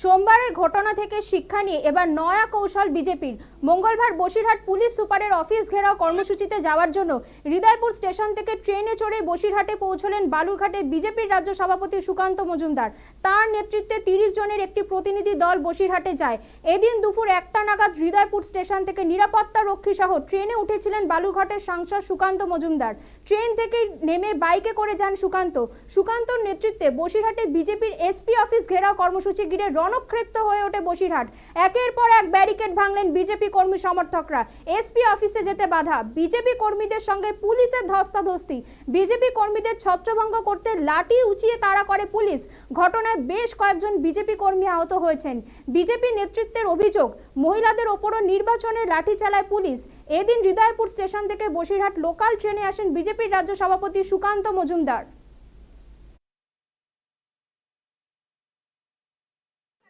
সোমবারের ঘটনা থেকে শিক্ষা নিয়ে এবার নয়া কৌশল বিজেপির। মঙ্গলবার বসিরহাট পুলিশ সুপারের অফিস ঘেরাও কর্মসূচিতে যাওয়ার জন্য হৃদয়পুর স্টেশন থেকে ট্রেনে চড়ে বসিরহাটে পৌঁছলেন বালুরঘাটে বিজেপির রাজ্য সভাপতি সুকান্ত মজুমদার। তার নেতৃত্বে তিরিশ জনের একটি প্রতিনিধি দল বসিরহাটে যায়। এদিন দুপুর একটা নাগাদ হৃদয়পুর স্টেশন থেকে নিরাপত্তা রক্ষী সহ ট্রেনে উঠেছিলেন বালুরঘাটের সাংসদ সুকান্ত মজুমদার। ট্রেন থেকে নেমে বাইকে করে যান সুকান্ত। সুকান্তর নেতৃত্বে বসিরহাটে বিজেপির এসপি অফিস ঘেরাও কর্মসূচি ঘিরে রণক্ষেত্র হয়ে ওঠে বসিরহাট। একের পর এক ব্যারিকেড ভাঙলেন বিজেপি কর্মী সমর্থকরা। এসপি অফিসে যেতে বাধা। বিজেপি কর্মীদের সঙ্গে পুলিশের ধস্তাধস্তি। বিজেপি কর্মীদের ছত্রভঙ্গ করতে লাঠি উঁচিয়ে তাড়া করে পুলিশ। ঘটনায় বেশ কয়েকজন বিজেপি কর্মী আহত হয়েছেন। বিজেপি নেতৃত্বের অভিযোগ, মহিলাদের ওপরও নির্বাচনের লাঠি চালায় পুলিশ। এদিন হৃদয়পুর স্টেশন থেকে বসিরহাট লোকাল ট্রেনে আসেন বিজেপির রাজ্য সভাপতি সুকান্ত মজুমদার।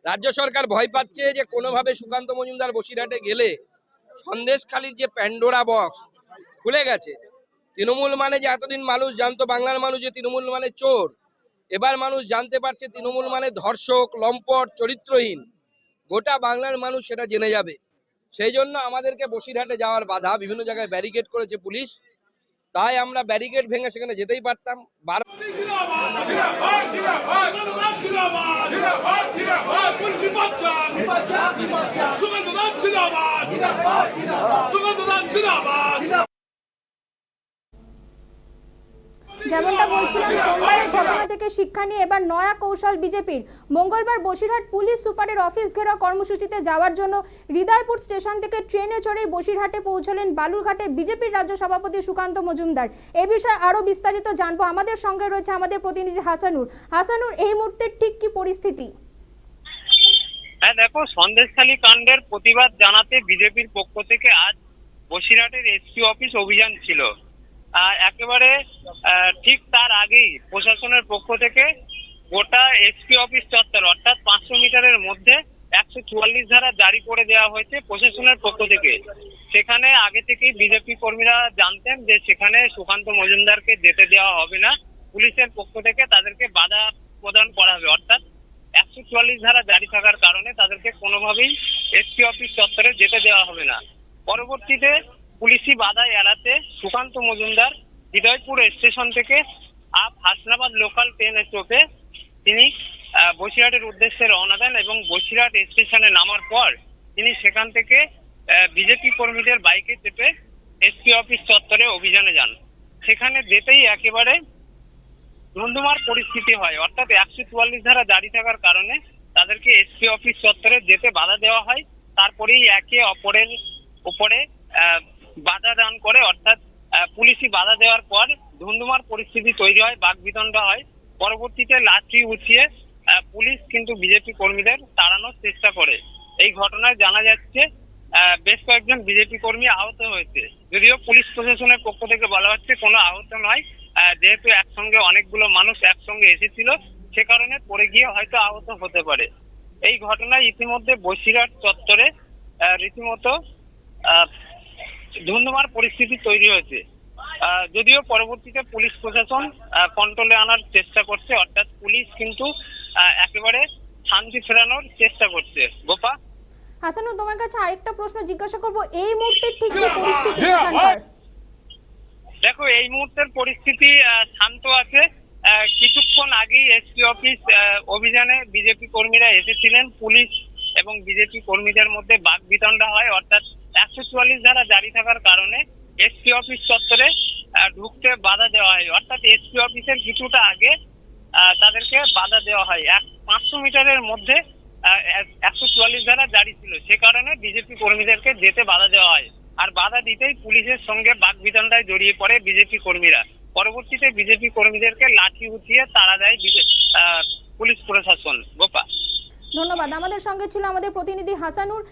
রাজ্য সরকার ভয় পাচ্ছে যে কোনোভাবে সুকান্ত মজুমদার বসিরহাটে গেলে সন্দেশখালির যে প্যান্ডোরা বক্স খুলে গেছে। তৃণমূল মানে যে এতদিন মানুষ জানতো, বাংলার মানুষ যে তৃণমূল মানে চোর, এবার মানুষ জানতে পারছে তৃণমূল মানে ধর্ষক, লম্পট, চরিত্রহীন। গোটা বাংলার মানুষ সেটা জেনে যাবে। সেই জন্য আমাদেরকে বসিরহাটে যাওয়ার বাধা, বিভিন্ন জায়গায় ব্যারিকেড করেছে পুলিশ। তাই আমরা ব্যারিকেড ভেঙে সেখানে যেতেই পারতাম। যেমনটা বলছিলাম সোমবারের ঘটনা থেকে শিক্ষা নিয়ে এবার নয়া কৌশল বিজেপির। মঙ্গলবার বসিরহাট পুলিশ সুপারের অফিস ঘেরাও কর্মসূচিতে যাওয়ার জন্য হৃদয়পুর স্টেশন থেকে ট্রেনে চড়ে বসিরহাটে পৌঁছলেন বালুরঘাটে বিজেপির রাজ্য সভাপতি সুকান্ত মজুমদার। এ বিষয়ে আরও বিস্তারিত জানব। আমাদের সঙ্গে রয়েছে আমাদের প্রতিনিধি হাসানুর। হাসানুর, এই মুহূর্তে ঠিক কি পরিস্থিতি? হ্যাঁ দেখো, সন্দেশখালী কাণ্ডের প্রতিবাদ জানাতে বিজেপির পক্ষ থেকে আজ বসিরহাটের এসপি অফিস অভিযান ছিল আর একেবারে আহ, ঠিক তার আগেই প্রশাসনের পক্ষ থেকে গোটা এসপি অফিস চত্বর, অর্থাৎ পাঁচশো মিটারের মধ্যে একশো চুয়াল্লিশ ধারা জারি করে দেওয়া হয়েছে প্রশাসনের পক্ষ থেকে। সেখানে আগে থেকেই বিজেপি কর্মীরা জানতেন যে সেখানে সুকান্ত মজুমদারকে যেতে দেওয়া হবে না। পুলিশের পক্ষ থেকে তাদেরকে বাধা প্রদান করা হবে। অর্থাৎ একশো চুয়াল্লিশ ধারা জারি থাকার কারণে তাদেরকে কোনোভাবেই এসপি অফিস চত্বরে যেতে দেওয়া হবে না। পরবর্তীতে পুলিশি বাধা এড়াতে সুকান্ত মজুমদার হৃদয়পুর স্টেশন থেকে আপ হাসনাবাদ লোকাল ট্রেনে চোখে তিনি বসিরহাটের উদ্দেশ্যে রওনা দেন এবং বসিরহাট স্টেশনে নামার পর তিনি সেখান থেকে বিজেপি কর্মীদের বাইকে চেপে এসপি অফিস চত্বরে অভিযানে যান। সেখানে যেতেই একেবারে ধুন্ধুমার পরিস্থিতি হয়। অর্থাৎ একশো চুয়াল্লিশ ধারা জারি থাকার কারণে তাদেরকে এসপি অফিস চত্বরে যেতে বাধা দেওয়া হয়। তারপরেই একে অপরের উপরে বাধা দান করে। অর্থাৎ পুলিশি বাধা দেওয়ার পর ধুন্ধুমার পরিস্থিতি তৈরি হয়, বাকবিতণ্ডা হয়। পরবর্তীতে লাঠি উঠিয়ে পুলিশ কিন্তু বিজেপি কর্মীদের তাড়ানোর চেষ্টা করে। এই ঘটনায় জানা যাচ্ছে বেশ কয়েকজন বিজেপি কর্মী আহত হয়েছে। যদিও পুলিশ প্রশাসনের পক্ষ থেকে বলা হচ্ছে, কোনো আহত নয়। যেহেতু একসঙ্গে অনেকগুলো মানুষ একসঙ্গে এসেছিল, সে কারণে পড়ে গিয়ে হয়তো আহত হতে পারে। এই ঘটনায় ইতিমধ্যে বসিরহাট চত্বরে রীতিমতো ধুন্ধুমার পরিস্থিতি তৈরি হয়েছে। যদিও পরবর্তীতে পুলিশ প্রশাসন কন্ট্রোলে আনার চেষ্টা করছে অর্থাৎ পুলিশ কিন্তু আহ, একেবারে শান্তি ফেরানোর চেষ্টা করছে। গোপা? হাসানুর তোমার কাছে আরেকটা প্রশ্ন জিজ্ঞাসা করব। এই মুহূর্তে ঠিক কি পরিস্থিতি সেখানকার? দেখো এই মুহূর্তের পরিস্থিতি আহ, শান্ত আছে। আহ, কিছুক্ষণ আগেই এসপি অফিস আহ, অভিযানে বিজেপি কর্মীরা এসেছিলেন। পুলিশ এবং বিজেপি কর্মীদের মধ্যে বাক বিতণ্ডা হয়। অর্থাৎ একশো চুয়াল্লিশ ধারা জারি থাকার কারণে এসপি অফিস চত্বরে ঢুকতে বাধা দেওয়া হয় অর্থাৎ এসপি অফিসের কিছুটা আগে তাদেরকে বাধা দেওয়া হয়। এক, পাঁচশো মিটারের মধ্যে একশো চুয়াল্লিশ ধারা জারি ছিল। সে কারণে বিজেপি কর্মীদেরকে যেতে বাধা দেওয়া হয়। আর বাধা দিতেই পুলিশের সঙ্গে বিতণ্ডায় জড়িয়ে পড়ে বিজেপি কর্মীরা। পরবর্তীতে বিজেপি কর্মীদেরকে লাঠি উঠিয়ে তাড়া দেয় পুলিশ প্রশাসন। গোপা ধন্যবাদ। আমাদের সঙ্গে ছিল আমাদের প্রতিনিধি হাসানুর